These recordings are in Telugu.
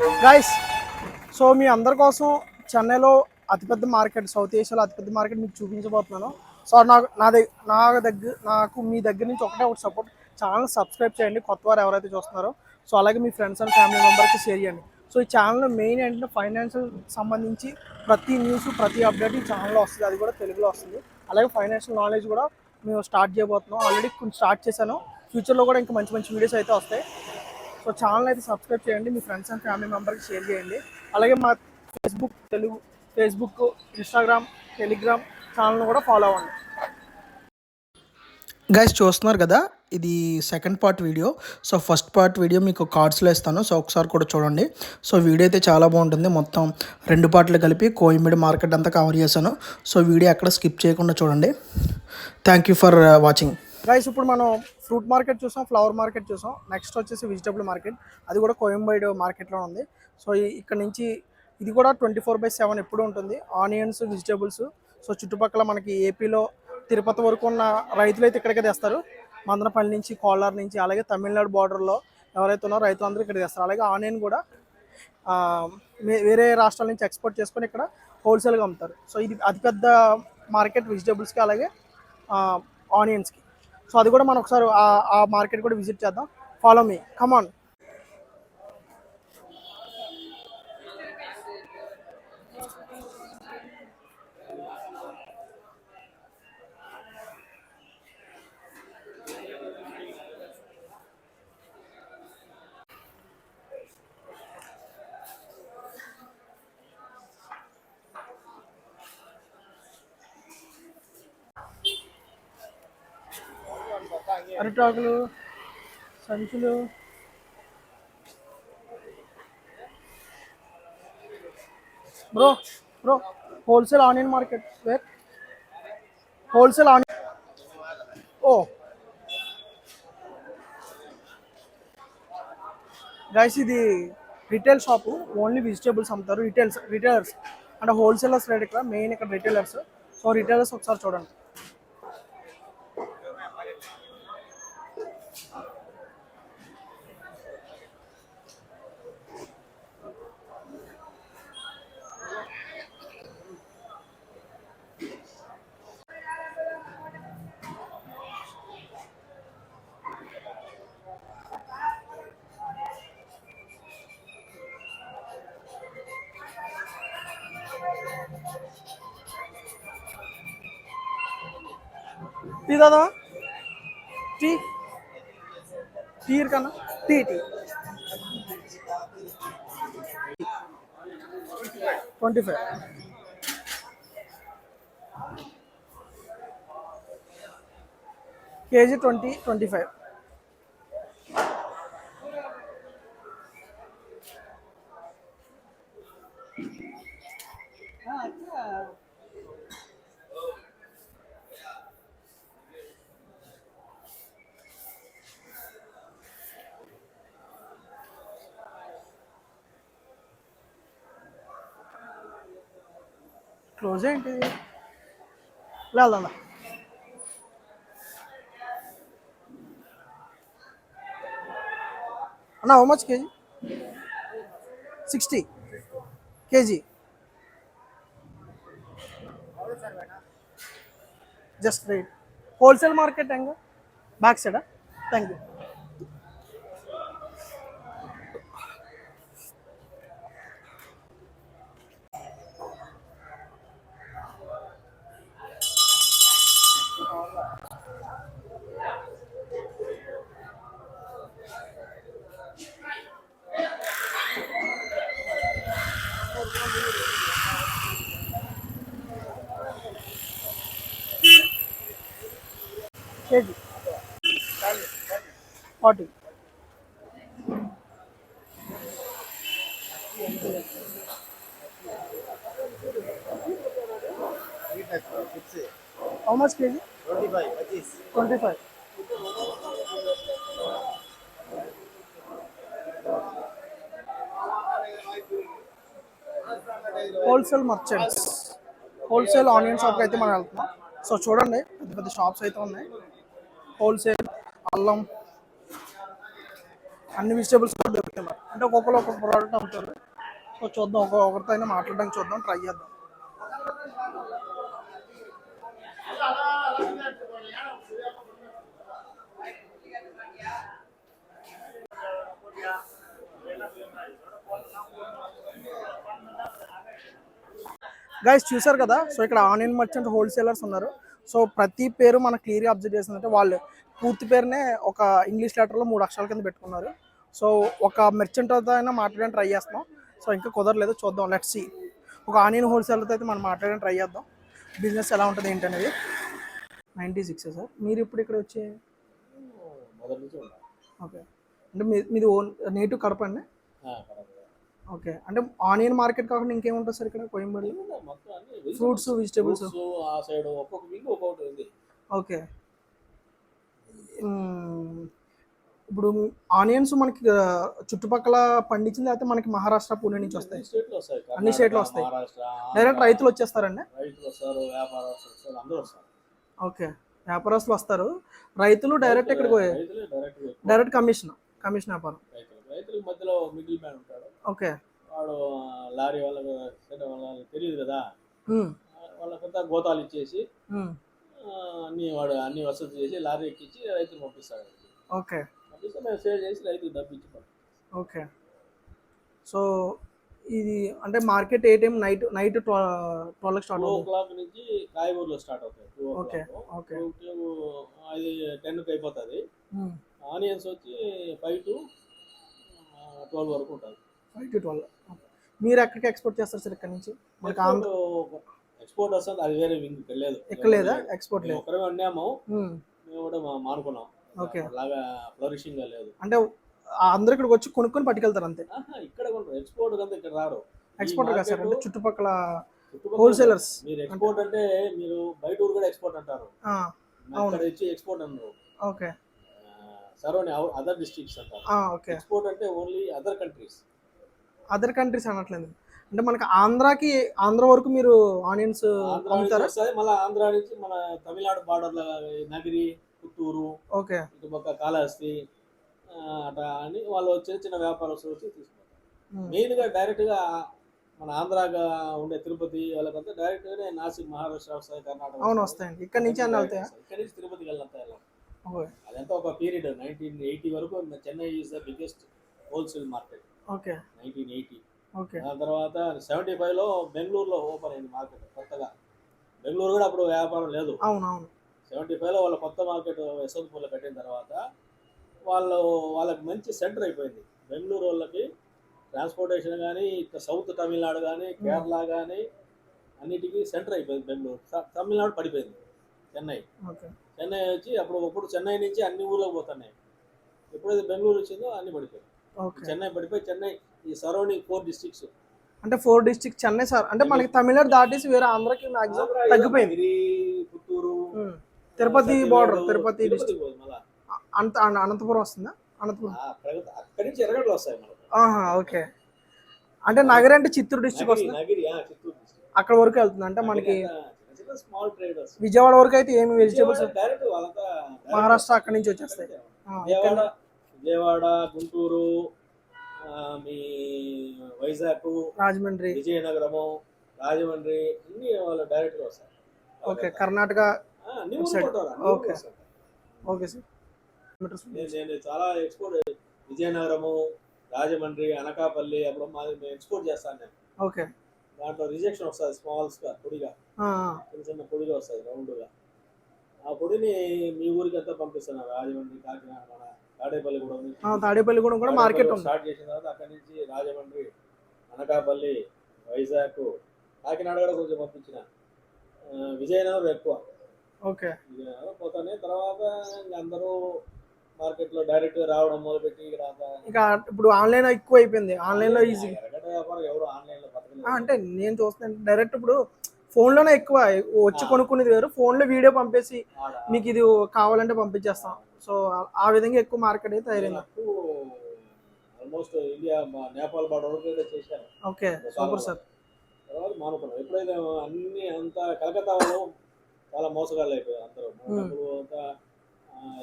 గైస్ సో మీ అందరి కోసం చెన్నైలో అతిపెద్ద మార్కెట్ సౌత్ ఏషియాలో అతిపెద్ద మార్కెట్ మీకు చూపించబోతున్నాను. సో నాకు నా దగ్గర నా దగ్గర నాకు మీ దగ్గర నుంచి ఒకటే ఒకటి సపోర్ట్ ఛానల్ సబ్స్క్రైబ్ చేయండి కొత్త వారు ఎవరైతే చూస్తున్నారో. సో అలాగే మీ ఫ్రెండ్స్ అండ్ ఫ్యామిలీ మెంబర్కి షేర్ చేయండి. సో ఈ ఛానల్ మెయిన్ ఏంటంటే ఫైనాన్షియల్ సంబంధించి ప్రతి న్యూస్ ప్రతి అప్డేట్ ఈ ఛానల్లో వస్తుంది. అది కూడా తెలుగులో వస్తుంది. అలాగే ఫైనాన్షియల్ నాలెడ్జ్ కూడా మేము స్టార్ట్ చేయబోతున్నాం. ఆల్రెడీ కొంచెం స్టార్ట్ చేశాను. ఫ్యూచర్లో కూడా ఇంకా మంచి మంచి వీడియోస్ అయితే వస్తాయి. సో ఛానల్ అయితే సబ్స్క్రైబ్ చేయండి మీ ఫ్రెండ్స్ అండ్ ఫ్యామిలీ మెంబర్కి షేర్ చేయండి. అలాగే మా Facebook Telugu Facebook Instagram Telegram ఛానల్ను కూడా ఫాలో అవ్వండి. గైస్ చూస్తున్నారు కదా ఇది second part video so first part video మీకు కార్డ్స్లో ఇస్తాను. సో ఒకసారి కూడా చూడండి. సో వీడియో అయితే చాలా బాగుంటుంది. మొత్తం రెండు పార్ట్లు కలిపి కోయంబేడు మార్కెట్ అంతా కవర్ చేశాను. సో వీడియో ఎక్కడ స్కిప్ చేయకుండా చూడండి. Thank you for watching guys ఇప్పుడు మనం ఫ్రూట్ మార్కెట్ చూసాం ఫ్లవర్ మార్కెట్ చూసాం. నెక్స్ట్ వచ్చేసి వెజిటబుల్ మార్కెట్ అది కూడా కోయంబైడు మార్కెట్లో ఉంది. సో ఇక్కడ నుంచి ఇది కూడా ట్వంటీ ఫోర్ బై సెవెన్ ఎప్పుడు ఉంటుంది. ఆనియన్స్ వెజిటేబుల్స్ సో చుట్టుపక్కల మనకి ఏపీలో తిరుపతి వరకు ఉన్న రైతులు అయితే ఇక్కడికే తెస్తారు. మందనపల్లి నుంచి కోలార్ నుంచి అలాగే తమిళనాడు బార్డర్లో ఎవరైతే ఉన్నారో రైతులందరూ ఇక్కడ తెస్తారు. అలాగే ఆనియన్ కూడా వేరే రాష్ట్రాల నుంచి ఎక్స్పోర్ట్ చేసుకొని ఇక్కడ హోల్సేల్గా అమ్ముతారు. సో ఇది అతిపెద్ద మార్కెట్ వెజిటేబుల్స్కి అలాగే ఆనియన్స్కి సో అది కూడా మనం ఒకసారి ఆ- మార్కెట్ కూడా విజిట్ చేద్దాం. ఫాలో మీ కమాన్ అరిటాకులు సంచులు. Bro bro wholesale onion market where. Wholesale onion. Oh. Guys ఇది రిటైల్ షాపు ఓన్లీ వెజిటేబుల్స్ అమ్ముతారు. రిటైల్స్ రిటైలర్స్ అంటే హోల్సేలర్స్ రేట్ ఇక్కడ మెయిన్ ఇక్కడ రిటైలర్స్ సో రిటైలర్స్ ఒకసారి చూడండి. టీ దాదా tea? Tea ఇరుకన్నా tea tea. Twenty five. KG twenty twenty five. Close ఏంటి వెళ్దాం అన్న how much KG sixty KG just right wholesale market ಹೆಂಗ back ಸೈಡಾ thank you KG forty how much KG twenty five wholesale merchants wholesale onion షాప్కి అయితే మనం వెళ్తున్నాం సో చూడండి పెద్ద పెద్ద షాప్స్ అయితే ఉన్నాయి హోల్సేల్ అల్లం అన్ని వెజిటేబుల్స్ కూడా దొరుకుతాయి అంటే ఒక్కొక్కరు ఒక్కొక్క ప్రోడక్ట్ అమ్ముతారు సో చూద్దాం ఒక ఒకరితో అయినా మాట్లాడడానికి చూద్దాం ట్రై చేద్దాం. గైస్ చూసారు కదా? సో ఇక్కడ ఆనియన్ మర్చెంట్ హోల్సేలర్స్ ఉన్నారు. సో ప్రతి పేరు మనకు క్లియర్గా అబ్జర్వ్ చేసిందంటే వాళ్ళు పూర్తి పేరునే ఒక ఇంగ్లీష్ లెటర్లో మూడు అక్షరాల కింద పెట్టుకున్నారు. సో ఒక మెర్చెంట్తో అయినా మాట్లాడడానికి ట్రై చేస్తున్నాం. సో ఇంకా కుదరలేదు చూద్దాం. లెట్స్ సి ఒక ఆనియన్ హోల్సేలర్తో అయితే మనం మాట్లాడడానికి ట్రై చేద్దాం. బిజినెస్ ఎలా ఉంటుంది ఏంటనేది నైంటీ సిక్స్ సార్. మీరు ఇప్పుడు ఇక్కడ వచ్చే ఓకే. అంటే మీ మీది ఓన్ నేటివ్ కడప అండి? ఓకే. అంటే ఆనియన్ మార్కెట్ కాకుండా ఇంకేముంటుంది సార్ ఇక్కడ కోయంబేడులో ఫ్రూట్స్ వెజిటేబుల్స్. ఫ్రూట్స్ ఆ సైడ్ ఒక్కొక్క వీక్ ఒక్కొక్కటి ఉంది. ఓకే. ఇప్పుడు ఆనియన్స్ మనకి చుట్టుపక్కల పండించింది లేకపోతే మనకి మహారాష్ట్ర పూణే నుంచి వస్తాయి? అన్ని స్టేట్లు వస్తాయి. డైరెక్ట్ రైతులు వచ్చేస్తారండి? ఓకే. వ్యాపారస్తులు వస్తారు. రైతులు డైరెక్ట్ ఇక్కడికి డైరెక్ట్ కమిషన్ కమిషన్ వ్యాపారం. రైతుల మధ్యలో మిడిల్ మ్యాన్ ఉంటాడు. ఓకే. వాడు లారీ వాళ్ళకి వాళ్ళకి తెలియదు కదా. వాళ్ళకంతా గోతాలు ఇచ్చేసి అన్ని వాడు అన్ని వసతి చేసి లారీ ఎక్కించి రైతులు పంపిస్తాడు. ఓకే. పంపిస్తే మేము సేల్ చేసి రైతులు డబ్బిచ్చి ఓకే. సో ఇది అంటే మార్కెట్ ఏ time night night twelve start two clock నుంచి కాయగూరలో స్టార్ట్ అవుతాయి. Two okay okay. అది టెన్కి అయిపోతుంది. ఆనియన్స్ వచ్చి ఫైవ్ టు ట్వెల్వ్ వరకు ఉంటుంది ఫైవ్ టు ట్వెల్వ్ మీరు ఎక్కడికి ఎక్స్పోర్ట్ చేస్తారు సార్ ఇక్కడ నుంచి? మనకి ఆంధ్ర ఎక్స్పోర్ట్ వస్తుంది అది వేరే వింగ్ ఇక్కడ లేదు ఎక్కడ లేదా ఎక్స్పోర్ట్ లేదు. ఒకరే వండాము. మ్మ్. కూడా మానుకున్నాం. ఓకే. అలాగా ఫ్లరిషింగ్ లేదు. అంటే అందరూ ఇక్కడికి వచ్చి కొనుక్కొని పట్టుకెళ్తారు అంతే. ఇక్కడ ఎక్స్పోర్ట్ కంతా ఇక్కడ రారు. ఎక్స్పోర్ట్ కదా సార్ అంటే చుట్టుపక్కల హోల్సేలర్స్ మీరు ఎక్స్పోర్ట్ అంటే మీరు బయట ఊరు కూడా ఎక్స్పోర్ట్ అంటారు. అవును. ఇక్కడ వచ్చి ఎక్స్పోర్ట్ అన్నారు ఓకే. సరౌండ్ అదర్ డిస్ట్రిక్ట్స్ అంటారు. ఓకే. ఎక్స్పోర్ట్ అంటే only other countries other countries అనట్లేదు. అంటే మనకి ఆంధ్రాకి ఆంధ్ర వరకు మీరు ఆనియన్స్ వస్తాయి మళ్ళీ ఆంధ్ర నుంచి మన తమిళనాడు బార్డర్ నగిరి పుత్తూరు ఓకే. ఇటు పక్క కాళహస్తి అట్లా అని వాళ్ళు చిన్న చిన్న వ్యాపారస్తులు వచ్చి తీసుకుంటారు. మెయిన్గా డైరెక్ట్గా మన ఆంధ్రాగా ఉండే తిరుపతి వాళ్ళకంతా డైరెక్ట్గానే నాసిక్ మహారాష్ట్ర వస్తాయి కర్ణాటక అవును వస్తాయి. వస్తాయండి. ఇక్కడ నుంచి అన్నీ వెళ్తాయా? ఇక్కడ నుంచి తిరుపతికి వెళ్ళినంత ఓకే. అదంతా ఒక పీరియడ్ నైన్టీన్ ఎయిటీ వరకు Chennai is the biggest wholesale market okay. Nineteen eighty. Okay. దాని తర్వాత సెవెంటీ ఫైవ్లో బెంగళూరులో ఓపెన్ అయింది మార్కెట్ కొత్తగా. బెంగళూరు కూడా అప్పుడు వ్యాపారం లేదు. అవును అవును సెవెంటీ ఫైవ్లో వాళ్ళ కొత్త మార్కెట్ యశ్వంతపూర్లో కట్టిన తర్వాత వాళ్ళు వాళ్ళకి మంచి సెంటర్ అయిపోయింది. బెంగళూరు వాళ్ళకి ట్రాన్స్పోర్టేషన్ కానీ ఇట్లా సౌత్ తమిళనాడు కానీ కేరళ కానీ అన్నిటికీ సెంటర్ అయిపోయింది బెంగళూరు. తమిళనాడు పడిపోయింది చెన్నై. చెన్నై వచ్చి అప్పుడు అప్పుడు చెన్నై నుంచి అన్ని ఊర్లకు పోతున్నాయి. ఎప్పుడైతే బెంగళూరు వచ్చిందో అన్ని పడిపోయాయి ఓకే చెన్నై పడిపోయి చెన్నై ఈ సరౌండింగ్ ఫోర్ డిస్ట్రిక్ట్స్. అంటే ఫోర్ డిస్ట్రిక్ట్ చెన్నై సార్. అంటే మనకి తమిళనాడు దాటేసి వేరే ఆంధ్రకి మాక్సిమం తగ్గిపోయింది. పుత్తూరు. తిరుపతి బార్డర్ తిరుపతి డిస్ట్రిక్ట్ అంత అన- అనంతపురం వస్తుందా? అనంతపురం. అక్కడ నుంచి వస్తాయి ఆహా ఓకే. అంటే నగరి అంటే చిత్తూరు డిస్ట్రిక్ట్ వస్తుంది. అక్కడ వరకు వెళ్తుంది? అంటే మనకి స్మాల్ ట్రేడర్స్ విజయవాడ వరకు అయితే ఏమి వెజిటేబుల్స్ డైరెక్ట్ మహారాష్ట్ర అక్కడి నుంచి వచ్చేస్తాయి. విజయవాడ గుంటూరు మీ వైజాగ్ రాజమండ్రి. విజయనగరము రాజమండ్రి అన్ని వాళ్ళు డైరెక్ట్గా వస్తారు. ఓకే కర్ణాటక. వస్తారు. ఓకే. సార్. నేను చాలా ఎక్స్పోర్ట్ విజయనగరము రాజమండ్రి అనకాపల్లి అప్పుడు మాది మేము ఎక్స్పోర్ట్ చేస్తాను నేను. ఓకే. దాంట్లో రిజెక్షన్ వస్తుంది స్మాల్స్గా పొడిగా చిన్న చిన్న పొడిగా వస్తుంది రౌండ్గా ఆ పొడిని మీ ఊరికి అంతా పంపిస్తాను రాజమండ్రి కాకినాడ మన తాడేపల్లి కూడా ఉంది. ఆ, తాడేపల్లి కూడా కూడా మార్కెట్ ఉంది. స్టార్ట్ చేసిన తర్వాత అక్కడి నుంచి రాజమండ్రి అనకాపల్లి వైజాగ్ కాకినాడ కూడా కొంచెం పంపించిన. విజయనగరం ఎక్కువ. ఓకే. విజయనగరం పోతానే తర్వాత అందరూ మార్కెట్లో డైరెక్ట్గా రావడం మొదలుపెట్టి ఇంకా ఇప్పుడు ఆన్లైన్ ఎక్కువ అయిపోయింది ఆన్లైన్లో ఈజీ ఎవరు ఆన్లైన్లో బతకలేదు అంటే నేను చూస్తున్నాను డైరెక్ట్ ఇప్పుడు ఫోన్లోనే ఎక్కువ. వచ్చి. కొనుక్కునేది వేరు ఫోన్లో వీడియో పంపేసి మీకు ఇది కావాలంటే పంపించేస్తాం. సో ఆ- విధంగా ఎక్కువ మార్కెట్ అయితే తయారైంది. ఆల్మోస్ట్ ఇండియా నేపాల్ బార్డర్ వరకు చేశాను. Okay super sir. తర్వాత మానుకున్నాం. ఎప్పుడైతే అన్ని అంతా కలకత్తా వాళ్ళు చాలా మోసగాళ్ళు అయిపోయారు అందరూ. డబ్బులు అంతా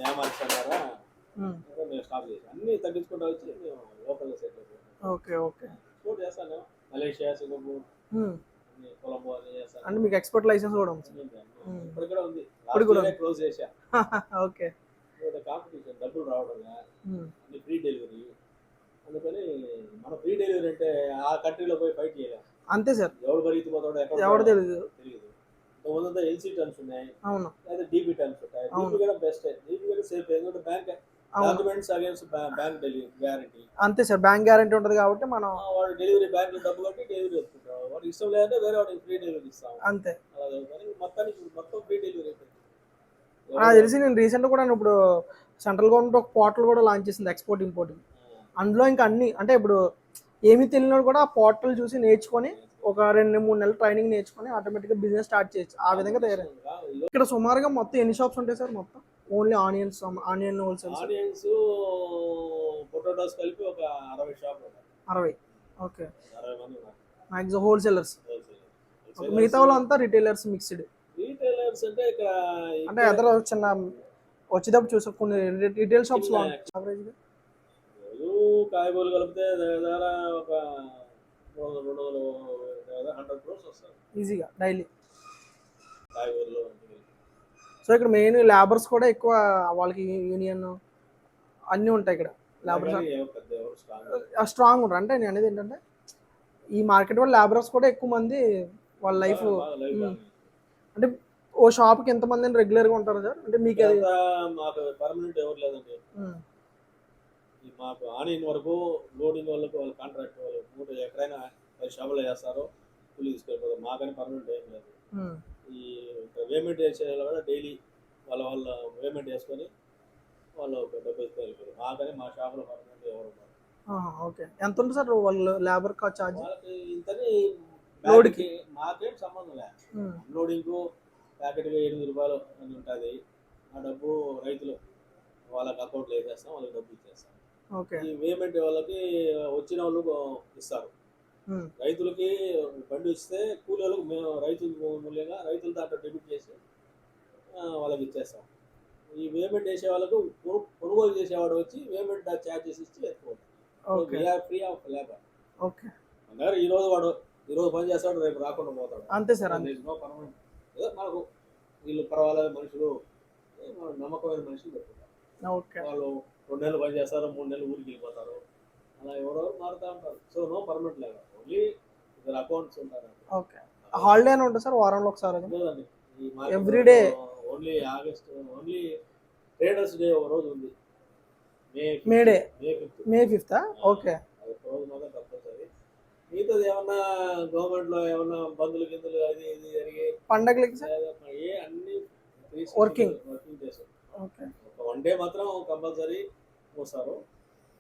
ఏమార్చారా. మేము. స్టాప్ చేసాం అన్ని తగ్గించుకుంటూ వచ్చి మేము లోకల్గా సెట్ అయిపోయాం. Okay okay. ఎక్స్పోర్ట్ చేస్తాను. మలేషియా సింగపూర్ కొలంబో అన్ని చేస్తాను. అంటే మీకు ఎక్స్పోర్ట్ లైసెన్స్ కూడా ఉంది. ఇప్పుడు కూడా ఉంది. క్లోజ్ చేశా. ఓకే. కాంపిటీషన్ డబ్బులు రావడం. అన్ని ఫ్రీ డెలివరీ అందుకని మన ఫ్రీ డెలివరీ అంటే ఆ కంట్రీలో పోయి ఫైట్ చేయలేం అంతే సార్ ఎవడు పరిగెత్తిపోతాడో ఎక్కడ ఎవరు పోతాడో తెలియదు తెలియదు ముందు ఎల్సీ టర్మ్స్ ఉన్నాయి అవును లేదా డీబీ టర్మ్స్ ఉంటాయి. డీబీ కూడా బెస్ట్ డీబీ కూడా సేఫ్ ఎందుకంటే bank documents against bank delivery guarantee అంతే సార్ బ్యాంక్ గ్యారంటీ ఉంటుంది కాబట్టి మనం వాడు డెలివరీ బ్యాంక్ డబ్బు కట్టి డెలివరీ వస్తుంటాడు వాడు ఇష్టం లేదంటే వేరే వాడికి ఫ్రీ డెలివరీ ఇస్తాం అంతే అలా కానీ మొత్తానికి మొత్తం ఫ్రీ డెలివరీ నాకు తెలిసి నేను రీసెంట్ కూడా నేను ఇప్పుడు సెంట్రల్ గవర్నమెంట్ ఒక పోర్టల్ కూడా లాంచ్ చేసింది ఎక్స్పోర్ట్ ఇంపోర్టింగ్ అందులో ఇంకా అన్ని అంటే ఇప్పుడు ఏమి తెలియనోడు కూడా ఆ పోర్టల్ చూసి నేర్చుకొని ఒక రెండు మూడు నెలలు ట్రైనింగ్ నేర్చుకొని ఆటోమేటిక్గా బిజినెస్ స్టార్ట్ చేయొచ్చు. ఆ విధంగా తయారైంది. ఇక్కడ సుమారుగా మొత్తం ఎన్ని షాప్స్ ఉంటాయి సార్ మొత్తం? Only onions onion wholesales onions potatoes కలిపి ఒక అరవై అరవై. Okay maximum wholesalers. మిగతా వాళ్ళు అంతా రిటైలర్స్ మిక్స్డ్ రీటైలర్స్ అంటే ఇక్కడ అంటే అదర్ చిన్న వచ్చేటప్పుడు చూసా కొన్ని రిటైల్ షాప్స్లో యావరేజ్గా కాయగూరలు కలిపితే ఒక మూడు వందలు రెండు వందలు హండ్రెడ్ క్రోర్స్ వస్తారు ఈజీగా డైలీ. కాయగూరలు. సో ఇక్కడ మెయిన్ లేబర్స్ కూడా ఎక్కువ వాళ్ళకి యూనియన్ అన్నీ ఉంటాయి ఇక్కడ. లేబర్స్ స్ట్రాంగ్ ఉంటారు అంటే నేను అనేది ఏంటంటే ఈ మార్కెట్ వల్ల లేబరర్స్ కూడా ఎక్కువ మంది వాళ్ళ లైఫ్. అంటే ఓ షాప్కి ఎంతమంది రెగ్యులర్గా ఉంటారు సార్? అంటే మీకు అది మాకు పర్మనెంట్ ఎవరు లేదండి. మాకు ఆనియన్ వరకు లోడింగ్ వాళ్ళకి వాళ్ళ కాంట్రాక్ట్ వాళ్ళు మూడు ఎక్కడైనా పది షాపులో చేస్తారో కూలి తీసుకెళ్ళిపోతారు. మాకని పర్మనెంట్ ఏం లేదు. ఈ పేమెంట్ చేసే కూడా డైలీ వాళ్ళ వాళ్ళ పేమెంట్ చేసుకొని వాళ్ళు డబ్బు ఎత్తుకొని వెళ్ళిపోతారు. మాకని మా షాపులో పర్మనెంట్ ఎవరు ఓకే. ఎంత ఉంటుంది సార్ వాళ్ళు లేబర్ కా ఛార్జ్ వాళ్ళకి ఇంతని లోడ్కి. మాకేం సంబంధం లేదు అన్లోడింగ్ ప్యాకెట్గా ఎనిమిది రూపాయలు అని ఉంటుంది. ఆ డబ్బు రైతులు వాళ్ళకి అకౌంట్లో వేసేస్తాం వాళ్ళకి డబ్బు ఇచ్చేస్తాం. ఓకే. ఈ పేమెంట్ వాళ్ళకి వచ్చిన వాళ్ళు ఇస్తారు. రైతులకి బండి ఇస్తే కూలీలకు మేము రైతుల మూల్యంగా రైతుల దాంట్లో డెబిట్ చేసి వాళ్ళకి ఇచ్చేస్తాం. ఈ పేమెంట్ చేసే వాళ్ళకు కొను- కొనుగోలు చేసేవాడు వచ్చి పేమెంట్ ఛార్జెస్ ఇచ్చి ఎత్తుకోవాలి ఫ్రీ ఆఫ్ లేబర్ ఓకే. మన దగ్గర ఈ రోజు వాడు ఈ రోజు పని చేస్తాడు రేపు రాకుండా పోతాడు. అంతే సార్ మనకు వీళ్ళు పర్వాలేదు మనుషులు నమ్మకమైన మనుషులు పెట్టుకుంటారు. ఓకే. వాళ్ళు రెండు నెలలు పని చేస్తారు మూడు నెలలు ఊరికి వెళ్ళిపోతారు. అలా ఎవరెవరు మారుతూ ఉంటారు. సో నో పర్మనెంట్ లేదు. ఓన్లీ ఇద్దరు అకౌంట్స్ ఉంటారు. ఓకే. హాలిడే అని ఉంటుంది సార్? వారంలో ఒకసారి. లేదండి. day. Only August only traders day ఒక రోజు ఉంది. May May day. May fifth May ఫిఫ్తా okay అది ఒక రోజు మాత్రం తప్పనిసరి మిగతాది ఏమన్నా గవర్నమెంట్లో ఏమన్నా బంధులు గిందులు అది ఇది జరిగి పండగలకి ఏ అన్ని. Working okay. ఒక వన్ డే మాత్రం కంపల్సరీ పోస్తారు.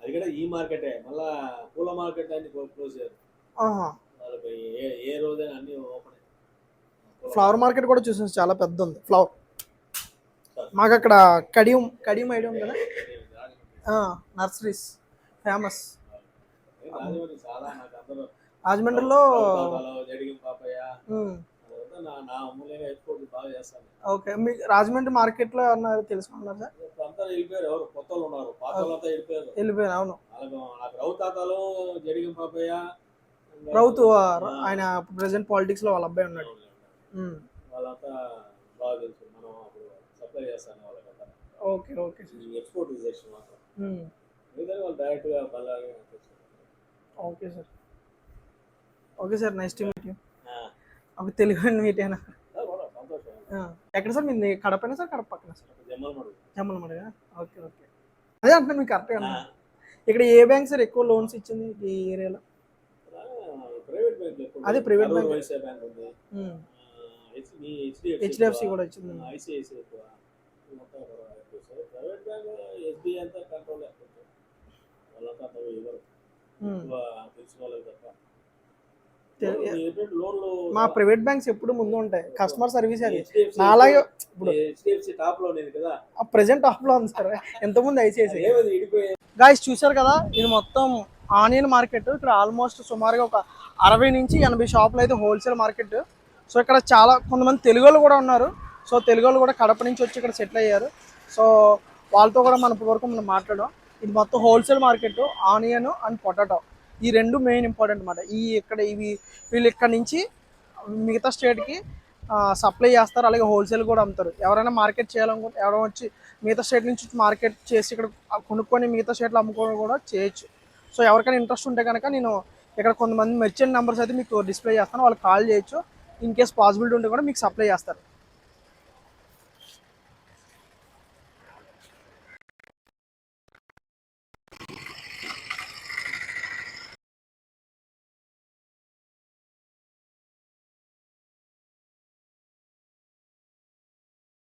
అది కూడా ఈ మార్కెటే. మళ్ళా పూల మార్కెట్ అన్ని క్లోజ్ చేయరు వాళ్ళకి ఏ ఏ రోజైనా అన్ని ఓపెన్. ఫ్లవర్ మార్కెట్ కూడా చూసాను చాలా పెద్ద ఉంది. ఫ్లవర్. మాకు అక్కడ కడియం కడియం ఐడియా ఉంది కదా? నర్సరీస్. ఫేమస్ రాజమండ్రి చాలా నాకు అందరూ రాజమండ్రిలో పాపయ్య ఓకే మీ రాజమండ్రి మార్కెట్లో ఏమన్నా తెలుసుకున్నారు? సార్ వెళ్ళిపోయారు ఎవరు? కొత్త వాళ్ళు ఉన్నారు. పాత వాళ్ళంతా వెళ్ళిపోయారు. వెళ్ళిపోయాను అవును. నాకు తాతాలో పాపయ్య రౌత్ ఆ, ఆయన ప్రెసెంట్ పాలిటిక్స్లో వాళ్ళ అబ్బాయి ఉన్నాడు. వాళ్ళంతా బాగా తెలుసు. మనం అప్పుడు సప్లై చేస్తాను వాళ్ళకంతా. Okay okay. ఎక్స్పోర్ట్ చేసిన మాత్రం. ఉమ్, మిగతా వాళ్ళు okay sir. Okay sir next meet ఒక తెలుగు మీట్ అయినా. సంతోషం ఎక్కడ సార్ మీ కడపైనా సార్ కడప పక్కన సార్? జమ్మలమడు జమ్మలమడిగా? Okay okay. అదే అంటున్నాను మీకు కరెక్ట్గా అన్నా. ఇక్కడ ఏ బ్యాంక్ సార్ ఎక్కువ లోన్స్ ఇచ్చింది ఈ ఏరియాలో? ప్రైవేట్ అదే. వైసీఐ బ్యాంక్. హెచ్డిఎఫ్సి కూడా మొత్తం ప్రైవేట్ బ్యాంక్ ఎస్బీఐ అంతా కంట్రోల్ వాళ్ళంతా ఇవ్వరు తెలిసిన వాళ్ళకి తప్ప. తె- లోన్లు మా ప్రైవేట్ బ్యాంక్స్ ఎప్పుడు ముందు ఉంటాయి. కస్టమర్ సర్వీస్ అది నాలాగే ఇప్పుడు టాప్లో కదా. ప్రెసెంట్ ఆఫ్లో ఉంది సార్. ఎంతమంది ఏమైంది ఇడిపోయి గాయస్ చూశారు కదా ఇది మొత్తం ఆనియన్ మార్కెట్. ఇక్కడ ఆల్మోస్ట్ సుమారుగా ఒక అరవై నుంచి ఎనభై షాపులు అయితే హోల్సేల్ మార్కెట్ సో ఇక్కడ చాలా కొంతమంది తెలుగు వాళ్ళు కూడా ఉన్నారు. సో తెలుగు వాళ్ళు కూడా కడప నుంచి వచ్చి ఇక్కడ సెటిల్ అయ్యారు. సో వాళ్ళతో కూడా మన వరకు మనం మాట్లాడాం. ఇది మొత్తం wholesale market onion and potato. ఈ రెండు మెయిన్ ఇంపార్టెంట్ అనమాట ఈ ఇక్కడ ఇవి వీళ్ళు ఇక్కడ నుంచి మిగతా స్టేట్కి సప్లై చేస్తారు అలాగే హోల్సేల్ కూడా అమ్ముతారు. ఎవరైనా మార్కెట్ చేయాలనుకుంటే ఎవరైనా వచ్చి మిగతా స్టేట్ నుంచి మార్కెట్ చేసి ఇక్కడ కొనుక్కొని మిగతా స్టేట్లో అమ్ముకోవడం కూడా చేయొచ్చు. సో ఎవరికైనా ఇంట్రెస్ట్ ఉంటే కనుక నేను ఇక్కడ కొంతమంది మెర్చెంట్ నెంబర్స్ అయితే మీకు డిస్ప్లే చేస్తాను. వాళ్ళు కాల్ చేయొచ్చు. ఇన్ కేస్ పాసిబిలిటీ ఉంటే కూడా మీకు సప్లై చేస్తారు.